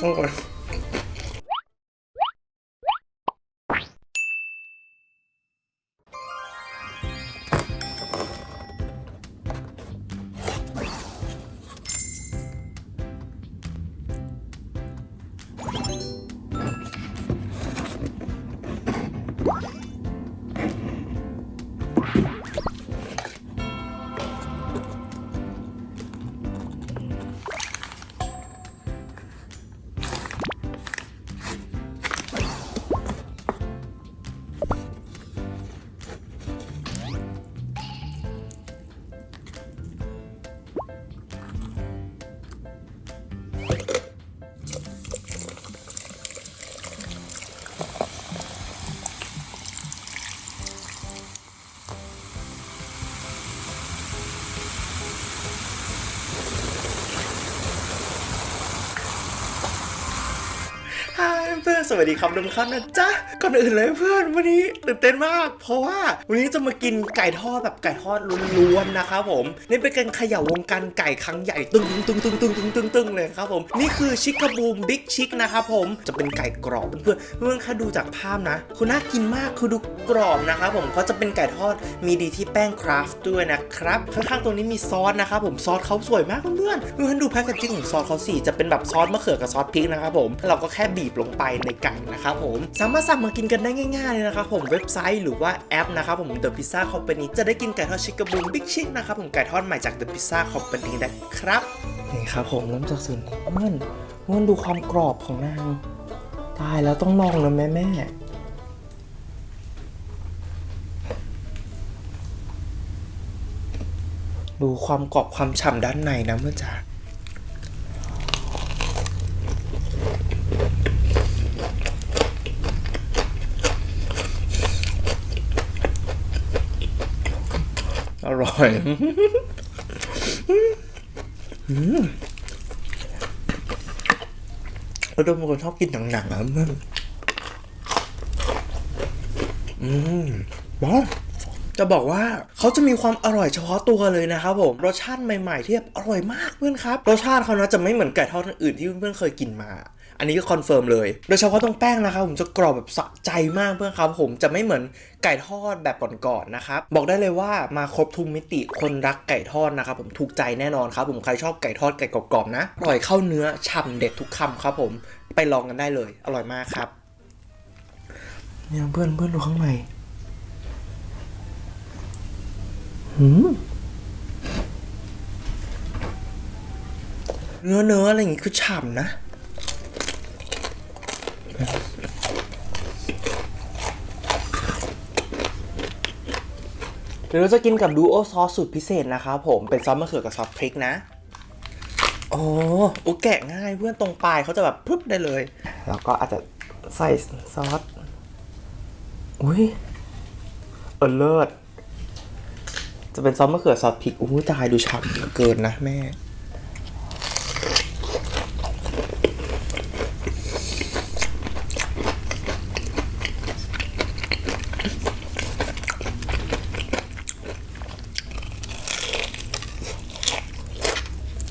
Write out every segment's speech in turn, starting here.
โอ้ย เพื่อนสวัสดีครับทุกท่านนะจ๊ะ ก่อนอื่นเลยเพื่อนวันนี้ตื่นเต้นมาก เพราะว่าวันนี้จะมากินไก่ทอดแบบไก่ทอดล้วนๆนะครับผม นี่เป็นการเขย่าวงการไก่ครั้งใหญ่ตึงตึงตึงตึงตึงตึงตึงเลยครับผม นี่คือชิคกบูมบิ๊กชิคนะครับผม จะเป็นไก่กรอบเพื่อนๆ เพื่อนๆแค่ดูจากภาพนะคือน่ากินมากคือดูกรอบนะครับผมก็จะเป็นไก่ทอดมีดีที่แป้งคราฟต์ด้วยนะครับ ข้างๆตรงนี้มีซอสนะครับผม ซอสเขาสวยมากเพื่อนๆ เพื่อนๆดูแพคเกจจิ้งของซอสเขาสิจะเป็นแบบซอสมะเขือกับซอสพริกนะครับผม เราก็แค่บีบลงไปในไก่นะครับผม สามารถสั่งมากินกันได้ง่ายๆเลยนะครับผมเว็บไซต์หรือว่าแอปนะครับผม The Pizza Company จะได้กินไก่ทอดชิคกบูมบิ๊กชิคนะครับผมไก่ทอดใหม่จาก The Pizza Company นะครับนี่ครับผมเริ่มจากส่วนนี้เมื่อนเมื่อนดูความกรอบของนางตายแล้วต้องลองนะแม่แม่ดูความกรอบความฉ่ำด้านในนะเมื่อจ๋า อร่อยเราดูเป็นคนชอบกินหนังๆนะเมื่อนอืมว้าวจะบอกว่าเขาจะมีความอร่อยเฉพาะตัวเลยนะครับผมรสชาติใหม่ๆที่แบบอร่อยมากเพื่อนครับรสชาติเขานะจะไม่เหมือนไก่ทอดอื่นที่เพื่อนๆเคยกินมา อันนี้ก็คอนเฟิร์มเลย โดยเฉพาะตรงแป้งนะครับผมจะกรอบแบบสะใจมากเพื่อนครับผมจะไม่เหมือนไก่ทอดแบบก่อนๆนะครับ บอกได้เลยว่ามาครบทุกมิติคนรักไก่ทอดนะครับผมถูกใจแน่นอนครับผมใครชอบไก่ทอดไก่กรอบๆนะอร่อยเข้าเนื้อฉ่ำเด็ดทุกคำครับผมไปลองกันได้เลย อร่อยมากครับเนี่ยเพื่อนเพื่อนดูข้างในหืมเนื้อเนื้ออะไรอย่างงี้คือฉ่ำนะ เดี๋ยวเราจะกินกับดูโอซอสสูตรพิเศษนะครับผมเป็นซอสมะเขือกับซอสพริกนะโอ้โอ้แกะง่ายเพื่อนตรงปลายเขาจะแบบพึบได้เลย แล้วก็อาจจะใส่ซอสอุ้ยเออเลิศจะเป็นซอสมะเขือซอสพริกอู้ตายดูฉ่ำเหลือเกินนะแม่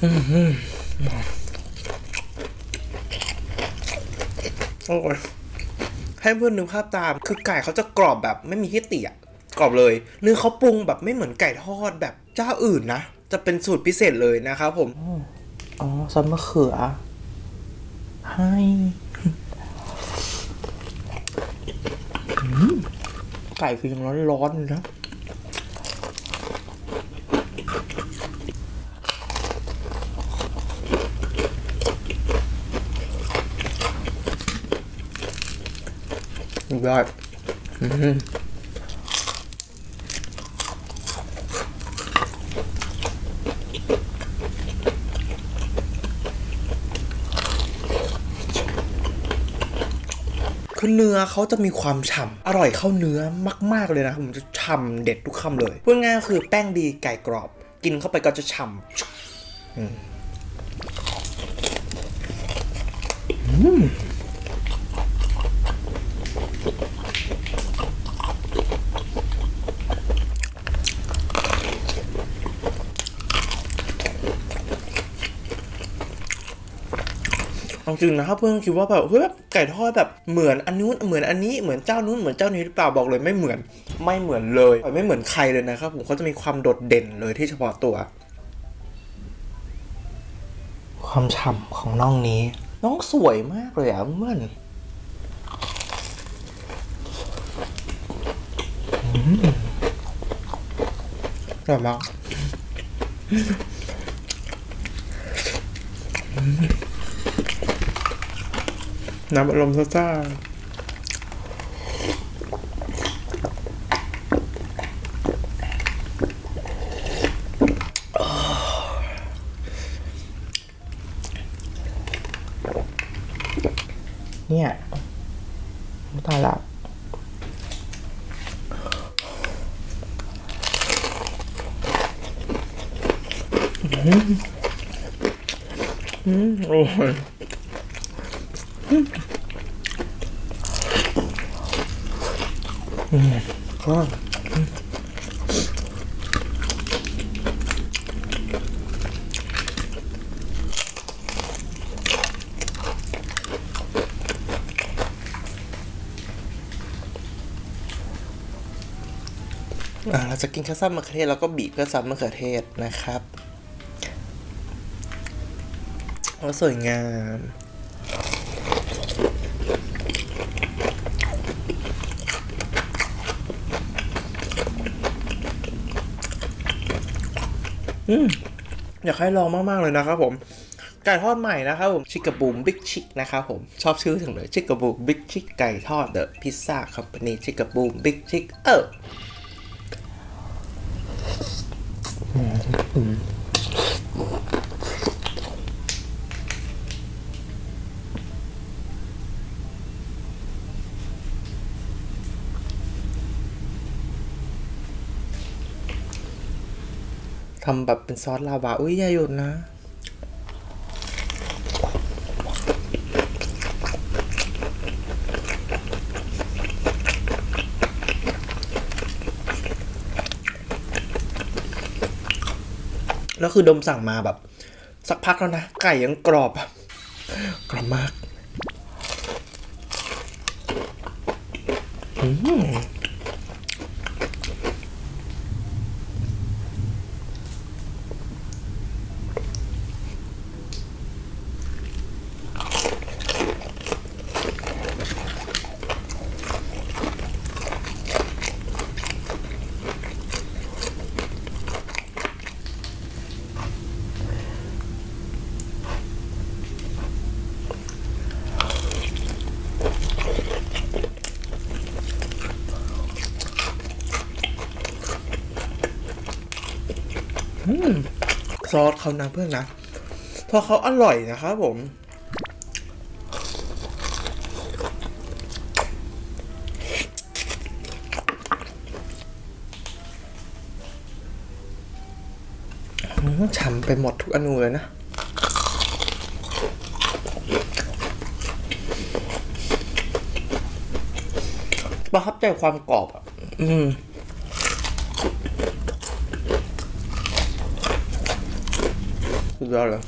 โอ้ยให้เพื่อนนึกภาพตาม คือไก่เขาจะกรอบแบบไม่มีที่เตียกรอบเลย เนื้อเขาปรุงแบบไม่เหมือนไก่ทอดแบบเจ้าอื่นนะ จะเป็นสูตรพิเศษเลยนะครับผม อ๋อซอสมะเขือ ให้อืมไก่คือยังร้อนๆอยู่นะ ยอดคือเนื้อเขาจะมีความฉ่ำอร่อยเข้าเนื้อมาก ๆ เลยนะ ผมจะฉ่ำเด็ดทุกคำเลยพูดง่ายคือแป้งดีไก่กรอบ กินเข้าไปก็จะฉ่ำอืม เอาจริงนะถ้าเพื่อนคิดว่าแบบเฮ้ยแบบไก่ทอดแบบเหมือนอันนู้นเหมือนอันนี้เหมือนเจ้านู้นเหมือนเจ้านี้หรือเปล่าบอกเลยไม่เหมือนไม่เหมือนเลยไม่เหมือนใครเลยนะครับผมเขาจะมีความโดดเด่นเลยที่เฉพาะตัว ความฉ่ำของน้องนี้ น้องสวยมากเลยอะเมื่อนอืมอร่อยมากอืม น้ำอารมณ์ซ่าเนี่ยตายละอืมโอ้ย อืมก็เราจะกินข้าวซ้ำมะเขือเทศแล้วก็บีบข้าวซ้ำมะเขือเทศนะครับว่าสวยงาม อยากให้ลองมากๆเลยนะครับผมไก่ทอดใหม่นะครับผมชิคกบูมบิ๊กชิกนะครับผมชอบชื่อถึงเลยชิคกบูมบิ๊กชิกไก่ทอดเดอะพิซซ่าคอมพานีชิคกบูมบิ๊กชิกเออ ทำแบบเป็นซอสลาวา อุ้ยอย่าหยุดนะ แล้วคือดมสั่งมาแบบ สักพักแล้วนะ ไก่ยังกรอบอะกรอบมาก อืม ซอสเขานะเพื่อนนะเพราะเขาอร่อยนะครับผมอืมฉ่ำไปหมดทุกอนูเลยนะประทับใจความกรอบอะ อืม Så du er det.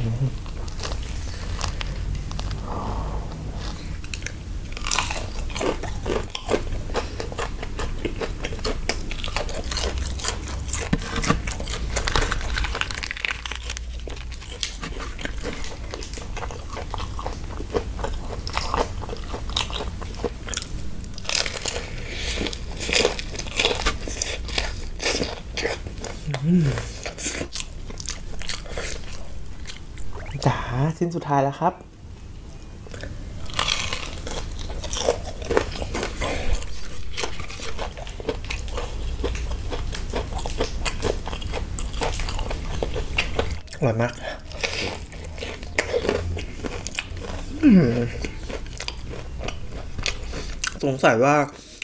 Mm-hmm. จ๋าชิ้นสุดท้ายแล้วครับอร่อยมากสงสัยว่า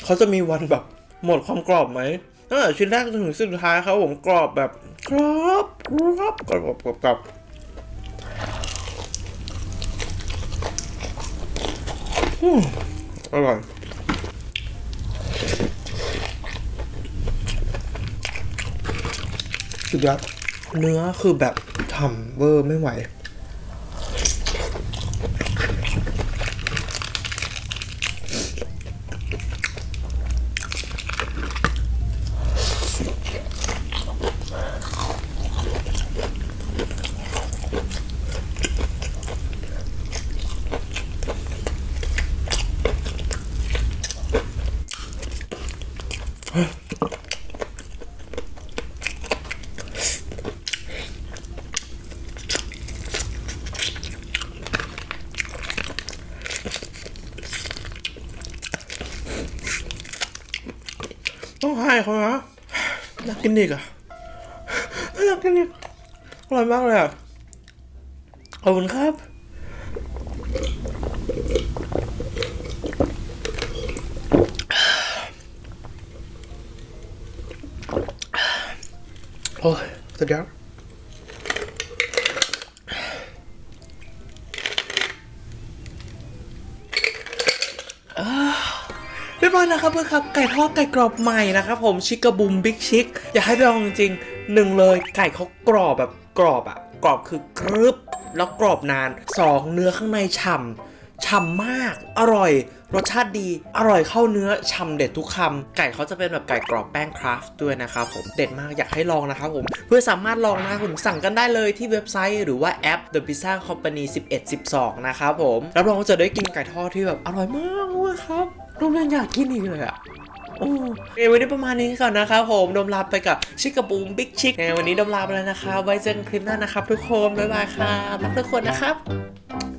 เขาจะมีวันแบบหมดความกรอบไหม ตั้งแต่ชิ้นแรกจนถึงชิ้นสุดท้ายครับผมกรอบแบบกรอบกรอบกรอบกรอบกรอบอร่อยสุดยอดเนื้อคือแบบฉ่ำเวอร์ไม่ไหว ต้องให้เขานะอยากกินอีกอะอยากกินอีกอร่อยมากเลยอะขอบคุณครับโอ้ยสุดยอดเรียบร้อยนะครับเพื่อนครับไก่ทอดไก่กรอบใหม่นะครับผมชิคกบูมบิ๊กชิคอยากให้ไปลองจริงหนึ่งเลยไก่เขากรอบแบบกรอบอะกรอบคือกรึบแล้วกรอบนานสองเนื้อข้างในฉ่ำฉ่ำมาก อร่อย รสชาติดี อร่อยเข้าเนื้อฉ่ำเด็ดทุกคำไก่เขาจะเป็นแบบไก่กรอบแป้งคราฟต์ด้วยนะครับผมเด็ดมากอยากให้ลองนะครับผมเพื่อสามารถลองนะครับผมสั่งกันได้เลยที่เว็บไซต์หรือว่าแอป The Pizza Company 1112 นะครับผมรับรองว่าจะได้กินไก่ทอดที่แบบอร่อยมากเลยครับ โรงเรียนอยากกินอีกเลยอะโอ้ยวันนี้ประมาณนี้ก่อนนะครับผมดมลาไปกับชิคกบูมบิ๊กชิคในวันนี้ดมลาไปแล้วนะครับไว้เจอกันคลิปหน้านะครับ ทุกคนบ๊ายบายครับรักทุกคนนะครับ